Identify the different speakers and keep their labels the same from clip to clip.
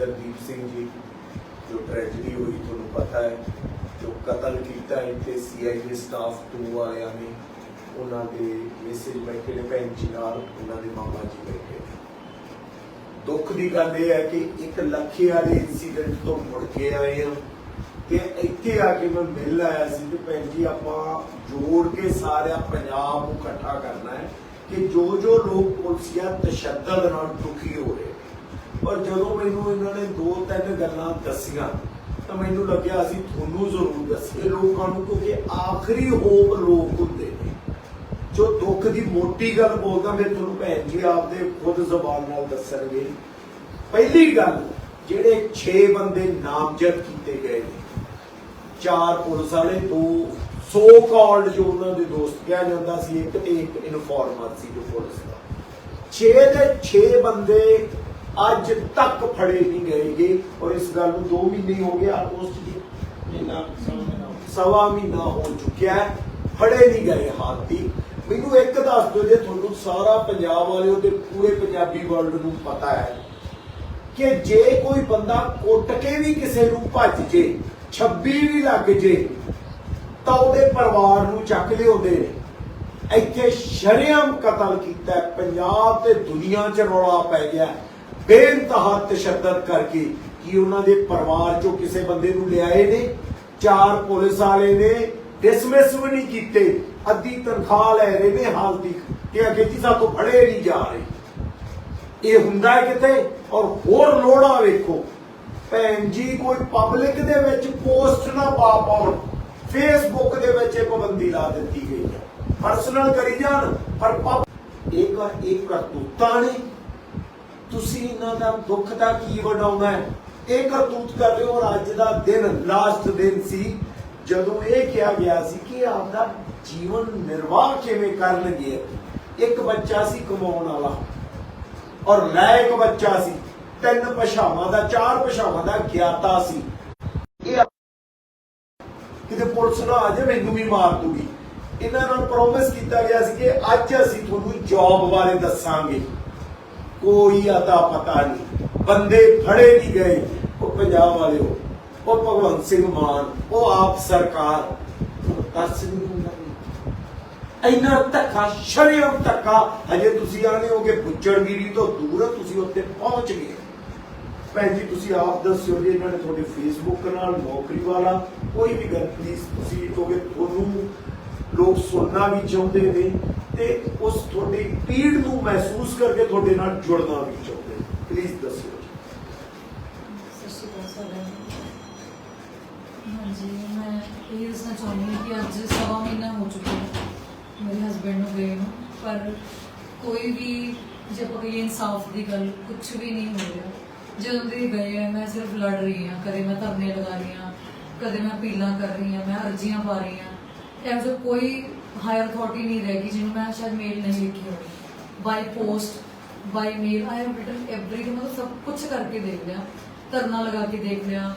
Speaker 1: ਇੰਦਰਦੀਪ ਸਿੰਘ ਜੀ, ਜੋ ਟ੍ਰੈਜਡੀ ਹੋਈ ਤੁਹਾਨੂੰ ਪਤਾ ਹੈ, ਜੋ ਕਤਲ ਕੀਤਾ ਇੱਥੇ ਸੀਆਈਏ ਸਟਾਫ 2 ਵਾਲਿਆਂ ਨੇ, ਉਹਨਾਂ ਦੇ ਮੈਸੇਜ ਬੈਠੇ ਨੇ, ਭੈਣ ਜੀ ਨਾਲ ਉਹਨਾਂ ਦੇ ਮਾਮਾ ਜੀ ਬੈਠੇ ਦੁੱਖ ਦੀ ਗੱਲ ਇਹ ਹੈ ਕਿ ਇੱਕ ਲੱਖੇ ਵਾਲੇ ਇਨਸੀਡੈਂਟ ਤੋਂ ਮੁੜ ਕੇ ਆਏ ਹਾਂ ਤੇ ਇੱਥੇ ਆ ਕੇ ਮੈਂ ਮਿਲ ਆਇਆ ਸੀ ਕਿ ਭੈਣ ਜੀ ਆਪਾਂ ਜੋੜ ਕੇ ਸਾਰਿਆ, ਪੰਜਾਬ ਨੂੰ ਇਕੱਠਾ ਕਰਨਾ ਹੈ ਕਿ ਜੋ ਜੋ ਲੋਕ ਪੁਲਸੀਆ ਤਸ਼ੱਦਦ ਨਾਲ ਦੁਖੀ ਹੋ ਰਹੇ ਪਰ ਜਦੋਂ ਮੈਨੂੰ ਇਹਨਾਂ ਨੇ ਦੋ ਤਿੰਨ ਗੱਲਾਂ ਦੱਸੀਆਂ, ਤਾਂ ਮੈਨੂੰ ਲੱਗਿਆ ਅਸੀਂ ਤੁਹਾਨੂੰ ਜ਼ਰੂਰ ਦੱਸੀਏ ਲੋਕਾਂ ਨੂੰ, ਕਿਉਂਕਿ ਆਖਰੀ ਹੋਪ ਲੋਕ ਹੁੰਦੇ ਨੇ। ਜੋ ਦੁੱਖ ਦੀ ਮੋਟੀ ਗੱਲ ਬੋਲਦਾ, ਮੈਂ ਤੁਹਾਨੂੰ ਭੈਣ ਜੀ ਆਪਦੇ ਖੁਦ ਜ਼ਬਾਨ ਨਾਲ ਦੱਸਣਗੇ। ਪਹਿਲੀ ਗੱਲ, ਜਿਹੜੇ 6 ਬੰਦੇ ਨਾਮਜ਼ਦ ਕੀਤੇ ਗਏ ਨੇ, ਚਾਰ ਪੁਲਿਸ ਵਾਲੇ, ਦੋ ਸੋ ਕਾਲਡ ਜੋ ਉਹਨਾਂ ਦੇ ਦੋਸਤ ਕਿਹਾ ਜਾਂਦਾ ਸੀ, ਇੱਕ ਤੇ ਇੱਕ ਇਨਫਾਰਮਰ ਸੀ ਜੋ ਪੁਲਿਸ ਦਾ। 6 ਦੇ 6 ਬੰਦੇ ਅੱਜ ਤੱਕ ਫੜੇ ਨਹੀਂ ਗਏਗੇ ਔਰ ਇਸ ਗੱਲ ਨੂੰ 2 ਮਹੀਨੇ ਹੋ ਗਏ ਆਲਮੋਸਟ ਜੀ ਸਵਾ ਮਹੀਨਾ ਹੋ ਚੁੱਕਿਆ ਹੈ। ਫੜੇ ਨਹੀਂ ਗਏ ਹਾਥੀ ਮੈਨੂੰ ਇੱਕ ਦੱਸ ਦਿਓ ਜੇ ਤੁਹਾਨੂੰ ਸਾਰਾ ਪੰਜਾਬ ਵਾਲਿਓ ਤੇ ਪੂਰੇ ਪੰਜਾਬੀ ਵਰਲਡ ਨੂੰ ਪਤਾ ਹੈ ਕਿ ਜੇ ਕੋਈ ਬੰਦਾ ਕੁੱਟ ਕੇ ਵੀ ਕਿਸੇ ਨੂੰ ਭੱਜ ਜੇ 26 ਵੀ ਲੱਗ ਜੇ ਤਾਂ ਉਹਦੇ ਪਰਿਵਾਰ ਨੂੰ ਚੱਕ ਲਿਆਉਂਦੇ ਨੇ। ਇੱਥੇ ਸ਼ਰੇਆਮ ਕਤਲ ਕੀਤਾ। ਪੰਜਾਬ ਤੇ ਦੁਨੀਆ 'ਚ ਰੌਲਾ ਪੈ ਗਿਆ ਹੈ। ਤਸ਼ੱਦਦ ਕਰਕੇ ਕਿ ਉਹਨਾਂ ਦੇ ਪਰਿਵਾਰ 'ਚੋਂ ਕਿਸੇ ਬੰਦੇ ਨੂੰ ਲਿਆਏ ਨੇ? ਚਾਰ ਪੁਲਿਸ ਵਾਲੇ ਨੇ ਡਿਸਮਿਸ ਵੀ ਨਹੀਂ ਕੀਤੇ, ਅੱਧੀ ਤਨਖਾਹ ਲੈ ਰਹੇ ਨੇ ਹਾਲ ਕਿ ਅੱਗੇ ਜੀ ਸਾਥੋਂ ਫੜੇ ਨਹੀਂ ਜਾ ਰਹੇ। ਇਹ ਹੁੰਦਾ ਹੈ ਕਿਤੇ? ਔਰ ਹੋਰ ਲੋੜਾ ਵੇਖੋ। ਭੈਣ ਜੀ, ਕੋਈ ਪਬਲਿਕ ਦੇ ਵਿੱਚ ਪੋਸਟ ਨਾ ਪਾ ਪਾਉਣ। ਫੇਸਬੁੱਕ ਦੇ ਵਿੱਚ ਇਹ ਪਾਬੰਦੀ ਲਾ ਦਿੱਤੀ ਗਈ ਹੈ। ਪਰਸਨਲ ਕਰੀ ਜਾਣ, ਪਰ ਇੱਕ ਇੱਕ ਕਰਤੂਤਾਂ ਨੇ। ਤੁਸੀਂ ਇਹਨਾਂ ਦਾ ਦੁੱਖ ਦਾ ਕੀ ਵਡਾਉਣਾ ਹੈ? ਇਹ ਕਰਤੂਤ ਕਰ ਰਹੇ ਹੋ ਔਰ ਅੱਜ ਦਾ ਦਿਨ ਲਾਸਟ ਦਿਨ ਸੀ। ਜਦੋਂ ਇਹ ਕਿਹਾ ਗਿਆ ਸੀ ਕਿ ਆਪਦਾ ਜੀਵਨ ਨਿਰਵਾਹ ਕਿਵੇਂ ਕਰਨਗੇ, ਇੱਕ ਬੱਚਾ ਸੀ ਕਮਾਉਣ ਵਾਲਾ ਔਰ ਲਾਇਕ ਬੱਚਾ ਸੀ, ਤਿੰਨ ਭਾਸ਼ਾਵਾਂ ਦਾ, ਚਾਰ ਭਾਸ਼ਾਵਾਂ ਦਾ ਗਿਆਤਾ ਸੀ। ਇਹ ਕਿਤੇ ਪੁਲਿਸ ਨਾ ਆ ਜਾਏ ਮੈਨੂੰ ਵੀ ਮਾਰ ਦੂਗੀ। ਇਹਨਾਂ ਨਾਲ ਪ੍ਰੋਮਿਸ ਕੀਤਾ ਗਿਆ ਸੀ ਕਿ ਅੱਜ ਅਸੀਂ ਤੁਹਾਨੂੰ ਜੌਬ ਬਾਰੇ ਦੱਸਾਂਗੇ। ਕੋਈ ਅਤਾ ਪਤਾ ਨਹੀਂ। ਬੰਦੇ ਫੜੇ ਨਹੀਂ ਗਏ। ਉਹ ਪੰਜਾਬ ਵਾਲੇ ਉਹ ਭਗਵੰਤ ਸਿੰਘ ਮਾਨ, ਉਹ ਆਪ ਸਰਕਾਰ। ਤਰਸ ਨਹੀਂ ਹੁੰਦਾ। ਇੰਨਾ ਧੱਕਾ ਸ਼ਰਮ ਧੱਕਾ। ਹਜੇ ਤੁਸੀਂ ਆਨੇ ਹੋਗੇ ਬੁੱਚੜਗਿਰੀ ਤੋਂ ਦੂਰ ਤੁਸੀਂ ਉੱਤੇ ਪਹੁੰਚ ਗਏ। ਭੈਣ ਜੀ, ਤੁਸੀਂ ਆਪ ਦੱਸਿਓ ਜੀ ਇਹਨਾਂ ਨੇ ਤੁਹਾਡੇ ਫੇਸਬੁੱਕ ਨਾਲ ਨੌਕਰੀ ਵਾਲਾ ਕੋਈ ਵੀ ਗੱਲ ਪਲੀਜ਼ ਤੁਸੀਂ ਕਹੋਗੇ ਤੁਹਾਨੂੰ ਲੋਕ ਸੁਣਨਾ ਵੀ ਚਾਹੁੰਦੇ ਨੇ ਤੇ ਉਸ ਤੁਹਾਡੀ ਪੀੜ ਨੂੰ ਮਹਿਸੂਸ ਕਰਕੇ ਤੁਹਾਡੇ ਨਾਲ ਜੁੜਨਾ ਵੀ ਚਾਹੁੰਦੇ ਨੇ। ਪਲੀਜ਼ ਦੱਸਿਓ।
Speaker 2: ਹਾਂਜੀ, ਮੈਂ ਇਹ ਦੱਸਣਾ ਚਾਹੁੰਦੀ ਹਾਂ ਕਿ ਅੱਜ ਸਵਾ ਮਹੀਨਾ ਹੋ ਚੁੱਕਾ ਹੈ ਮੇਰੇ ਹਸਬੰਡ ਨੂੰ ਗਏ ਨੂੰ, ਪਰ ਕੋਈ ਵੀ ਜੇ ਆਪਾਂ ਕਹੀਏ ਇਨਸਾਫ ਦੀ ਗੱਲ ਕੁਝ ਵੀ ਨਹੀਂ ਹੋ ਰਿਹਾ। ਜਦੋਂ ਦੇ ਗਏ ਆ, ਮੈਂ ਸਿਰਫ ਲੜ ਰਹੀ ਹਾਂ, ਕਦੇ ਮੈਂ ਧਰਨੇ ਲਗਾ ਰਹੀ ਹਾਂ, ਕਦੇ ਮੈਂ ਅਪੀਲਾਂ ਕਰ ਰਹੀ ਹਾਂ, ਮੈਂ ਅਰਜ਼ੀਆਂ ਪਾ ਰਹੀ ਹਾਂ। ਐਵੇਂ ਜਿਹਾ ਕੋਈ ਹਾਇਰ ਅਥਾਰਟੀ ਨਹੀਂ ਰਹੇਗੀ ਜਿਹਨੂੰ ਮੈਂ ਸ਼ਾਇਦ ਮੇਲ ਨਹੀਂ ਲਿਖੀ ਹੋਵੇ by post by mail I have written everything ਮਤਲਬ ਸਭ ਕੁਝ ਕਰਕੇ ਦੇਖ ਲਿਆ ਧਰਨਾ ਲਗਾ ਕੇ ਦੇਖ ਲਿਆ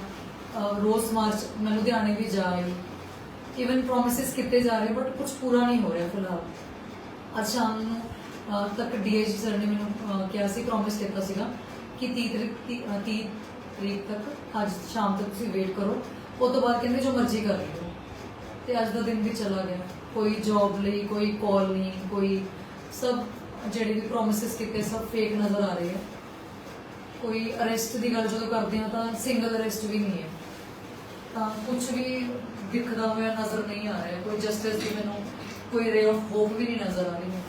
Speaker 2: ਅਹ ਰੋਜ਼ ਮਾਰਚ ਮੈਂ ਲੁਧਿਆਣੇ ਵੀ ਜਾ ਆਈ ਇਵਨ ਪ੍ਰੋਮਿਸਸ ਕੀਤੇ ਜਾ ਰਹੇ ਬਟ ਕੁਝ ਪੂਰਾ ਨਹੀਂ ਹੋ ਰਿਹਾ ਫਿਲਹਾਲ ਅੱਜ ਸ਼ਾਮ ਨੂੰ ਅਹ, ਤੱਕ ਡੀਏਜੀ ਸਰ ਨੇ ਮੈਨੂੰ ਅਹ, ਕਿਹਾ ਸੀ ਪ੍ਰੋਮਿਸ ਕੀਤਾ ਸੀਗਾ ਕਿ 30 ਤਰੀਕ ਤੀ- ਅਹ, 30 ਤਰੀਕ ਤੱਕ ਅੱਜ ਸ਼ਾਮ ਤੱਕ ਤੁਸੀਂ ਵੇਟ ਕਰੋ ਉਸ ਤੋਂ ਬਾਅਦ ਕਹਿੰਦੇ ਜੋ ਮਰਜ਼ੀ ਕਰ ਲਿਓ ਤੇ ਅੱਜ ਦਾ ਦਿਨ ਵੀ ਚਲਾ ਗਿਆ। ਕੋਈ ਜੌਬ ਲਈ, ਕੋਈ ਕਾਲ ਨਹੀਂ ਕੋਈ ਸਭ ਜਿਹੜੇ ਵੀ ਪ੍ਰੋਮਿਸਸ ਕੀਤੇ ਸਭ ਫੇਕ ਨਜ਼ਰ ਆ ਰਹੇ ਆ। ਕੋਈ ਅਰੈਸਟ ਦੀ ਗੱਲ ਜਦੋਂ ਕਰਦੇ ਆ ਤਾਂ ਸਿੰਗਲ ਅਰੈਸਟ ਵੀ ਨਹੀਂ ਹੈ। ਤਾਂ ਕੁਝ ਵੀ ਦਿਖਦਾ ਹੋਇਆ ਨਜ਼ਰ ਨਹੀਂ ਆ ਰਿਹਾ। ਕੋਈ ਜਸਟਿਸ ਦੀ ਮੈਨੂੰ ਕੋਈ ਰੇ ਆਫ ਹੋਪ ਵੀ ਨਹੀਂ ਨਜ਼ਰ ਆ ਰਹੀ ਮੈਨੂੰ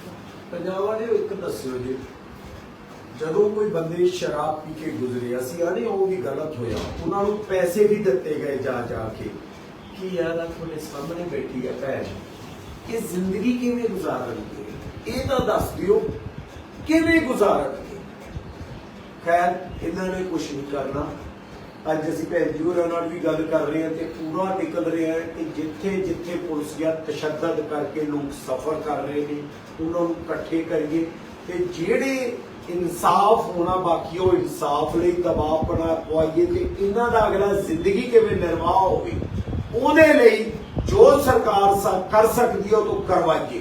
Speaker 1: ਪੰਜਾਬ ਵਾਲਿਓ ਇੱਕ ਦੱਸਿਓ ਜੀ। ਜਦੋਂ ਕੋਈ ਬੰਦੇ ਸ਼ਰਾਬ ਪੀ ਕੇ ਗੁਜ਼ਰੇ ਅਸੀਂ ਆਨੇ ਉਹ ਵੀ ਗਲਤ ਹੋਇਆ। ਉਹਨਾਂ ਨੂੰ ਪੈਸੇ ਵੀ ਦਿੱਤੇ ਗਏ ਜਾ ਜਾ ਕੇ। ਕਿ ਯਾਰ ਆ ਤੁਹਾਡੇ ਸਾਹਮਣੇ ਬੈਠੀ ਹੈ ਭੈਣ। ਇਹ ਜ਼ਿੰਦਗੀ ਕਿਵੇਂ ਗੁਜ਼ਾਰਨਗੇ ਇਹ ਤਾਂ ਦੱਸ ਦਿਓ, ਕਿਵੇਂ ਗੁਜ਼ਾਰਨਗੇ ਖੈਰ, ਇਹਨਾਂ ਨੇ ਕੁਝ ਨਹੀਂ ਕਰਨਾ। ਅੱਜ ਅਸੀਂ ਭੈਣ ਜੀ ਹੋਰਾਂ ਨਾਲ ਵੀ ਗੱਲ ਕਰ ਰਹੇ ਹਾਂ ਤੇ ਪੂਰਾ ਨਿਕਲ ਰਿਹਾ ਹੈ ਕਿ ਜਿੱਥੇ ਜਿੱਥੇ ਪੁਲਿਸ ਗਿਆ, ਤਸ਼ੱਦਦ ਕਰਕੇ ਲੋਕ ਸਫਰ ਕਰ ਰਹੇ ਨੇ। ਉਹਨਾਂ ਨੂੰ ਇਕੱਠੇ ਕਰੀਏ ਤੇ ਜਿਹੜੇ ਇਨਸਾਫ ਹੋਣਾ ਬਾਕੀ ਉਹ ਇਨਸਾਫ ਲਈ ਦਬਾਅ ਬਣਾ ਪਵਾਈਏ ਤੇ ਇਹਨਾਂ ਦਾ ਅਗਲਾ ਜ਼ਿੰਦਗੀ ਕਿਵੇਂ ਨਿਰਵਾਹ ਹੋਵੇ? ਉਹਦੇ ਲਈ ਜੋ ਸਰਕਾਰ ਕਰ ਸਕਦੀ ਹੈ ਉਹ ਤੋਂ ਕਰਵਾਈਏ।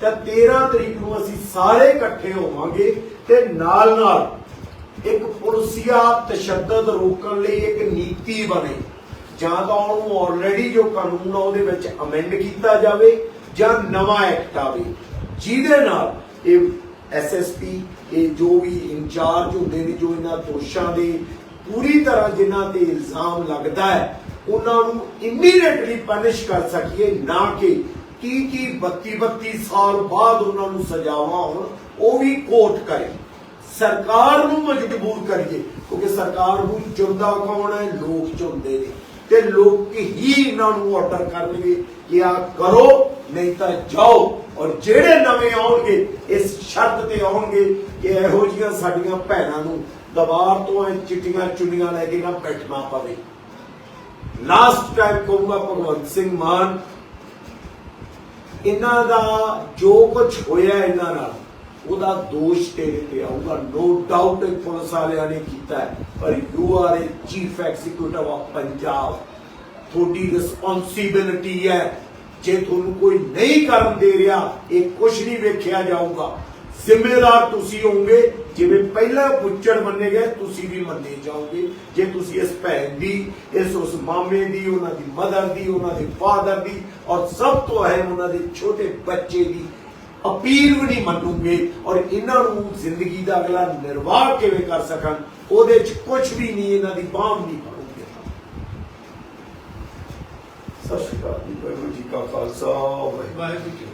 Speaker 1: ਤਾਂ 13 ਤਰੀਕ ਨੂੰ ਅਸੀਂ ਸਾਰੇ ਇਕੱਠੇ ਹੋਵਾਂਗੇ ਤੇ ਨਾਲ ਨਾਲ ਇੱਕ ਪੁਲਸੀਆ ਤਸ਼ੱਦਦ ਰੋਕਣ ਲਈ ਇੱਕ ਨੀਤੀ ਬਣੇ। ਜਾਂ ਤਾਂ ਉਹਨੂੰ ਆਲਰੇਡੀ ਜੋ ਕਾਨੂੰਨ ਆ ਉਹਦੇ ਵਿੱਚ ਅਮੈਂਡ ਕੀਤਾ ਜਾਵੇ ਜਾਂ ਨਵਾਂ ਐਕਟ ਆਵੇ। ਜਿਹਦੇ ਨਾਲ ਇਹ ਐਸਐਸਪੀ ਇਹ ਜੋ ਵੀ ਇੰਚਾਰਜ ਹੁੰਦੇ ਨੇ, ਜੋ ਇਹਨਾਂ ਦੋਸ਼ਾਂ ਦੇ ਪੂਰੀ ਤਰ੍ਹਾਂ ਜਿਨ੍ਹਾਂ ਤੇ ਇਲਜ਼ਾਮ ਲੱਗਦਾ ਹੈ ਉਹਨਾਂ ਨੂੰ ਇਮੀਡੀਏਟਲੀ ਪਨਿਸ਼ ਕਰ ਸਕੀਏ, ਨਾ ਕਿ ਕੀ ਕੀ 32 32 ਸਾਲ ਬਾਅਦ ਉਹਨਾਂ ਨੂੰ ਸਜ਼ਾਵਾਂ ਹੋਣ, ਉਹ ਵੀ ਕੋਰਟ ਕਰੇ। ਸਰਕਾਰ ਨੂੰ ਮਜਬੂਰ ਕਰੀਏ, ਕਿਉਂਕਿ ਸਰਕਾਰ ਨੂੰ ਚੁਣਦਾ ਕੌਣ ਹੈ? ਲੋਕ ਚੁਣਦੇ ਨੇ। ਤੇ ਲੋਕ ਹੀ ਇਹਨਾਂ ਨੂੰ ਆਰਡਰ ਕਰਨਗੇ ਕਿ ਆ ਕਰੋ, ਨਹੀਂ ਤਾਂ ਜਾਓ। ਔਰ ਜਿਹੜੇ ਨਵੇਂ ਆਉਣਗੇ, ਇਸ ਸ਼ਰਤ ਤੇ ਆਉਣਗੇ ਕਿ ਇਹੋ ਜਿਹੀਆਂ ਸਾਡੀਆਂ ਭੈਣਾਂ ਨੂੰ ਦਬਾਰ ਤੋਂ ਐ ਚਿੱਟੀਆਂ ਚੁੰਨੀਆਂ ਲੈ ਕੇ ਨਾ ਬੈਠਣਾ ਪਵੇ। ਲਾਸਟ ਟਾਈਮ ਕਹੂੰਗਾ ਭਗਵੰਤ ਸਿੰਘ ਮਾਨ, ਇਹਨਾਂ ਦਾ ਜੋ ਕੁਝ ਹੋਇਆ ਇਹਨਾਂ ਨਾਲ, ਉਹਦਾ ਦੋਸ਼ ਤੇਰੇ ਤੇ ਆਊਗਾ। ਨੋ ਡਾਊਟ ਇਹ ਪੁਲਿਸ ਵਾਲਿਆਂ ਨੇ ਕੀਤਾ ਹੈ, ਪਰ you are a chief executive of Punjab ਤੁਹਾਡੀ ਰਿਸਪੌਂਸਿਬਿਲਿਟੀ ਹੈ, ਜੇ ਤੁਹਾਨੂੰ ਕੋਈ ਨਹੀਂ ਕਰਨ ਦੇ ਰਿਹਾ, ਇਹ ਕੁਝ ਨਹੀਂ ਵੇਖਿਆ ਜਾਊਗਾ। ਜ਼ਿੰਮੇਦਾਰ ਤੁਸੀਂ ਹੋਵੋਗੇ। ਜਿਵੇਂ ਪਹਿਲਾਂ ਪੁੱਛੜ ਮੰਨੇ ਗਏ, ਤੁਸੀਂ ਵੀ ਮੰਨੇ ਜਾਓਗੇ। ਜੇ ਤੁਸੀਂ ਇਸ ਭੈਣ ਦੀ, ਇਸ ਉਸ ਮਾਮੇ ਦੀ, ਉਹਨਾਂ ਦੀ ਮਦਰ ਦੀ, ਉਹਨਾਂ ਦੇ ਫਾਦਰ ਦੀ ਔਰ ਸਭ ਤੋਂ ਅਹਿਮ ਉਹਨਾਂ ਦੇ ਛੋਟੇ ਬੱਚੇ ਦੀ ਅਪੀਲ ਵੀ ਨਹੀਂ ਮੰਨੂਗੇ ਔਰ ਇਹਨਾਂ ਨੂੰ ਜ਼ਿੰਦਗੀ ਦਾ ਅਗਲਾ ਨਿਰਵਾਹ ਕਿਵੇਂ ਕਰ ਸਕਣ, ਉਹਦੇ ਚ ਕੁਝ ਵੀ ਨਹੀਂ, ਇਹਨਾਂ ਦੀ ਬਾਹ ਨਹੀਂ ਫੜੋਗੇ। ਸਤਿ ਸ਼੍ਰੀ ਅਕਾਲ ਜੀ, ਵਾਹਿਗੁਰੂ ਜੀ ਕਾ ਖਾਲਸਾ, ਵਾਹਿਗੁਰੂ
Speaker 3: ਜੀ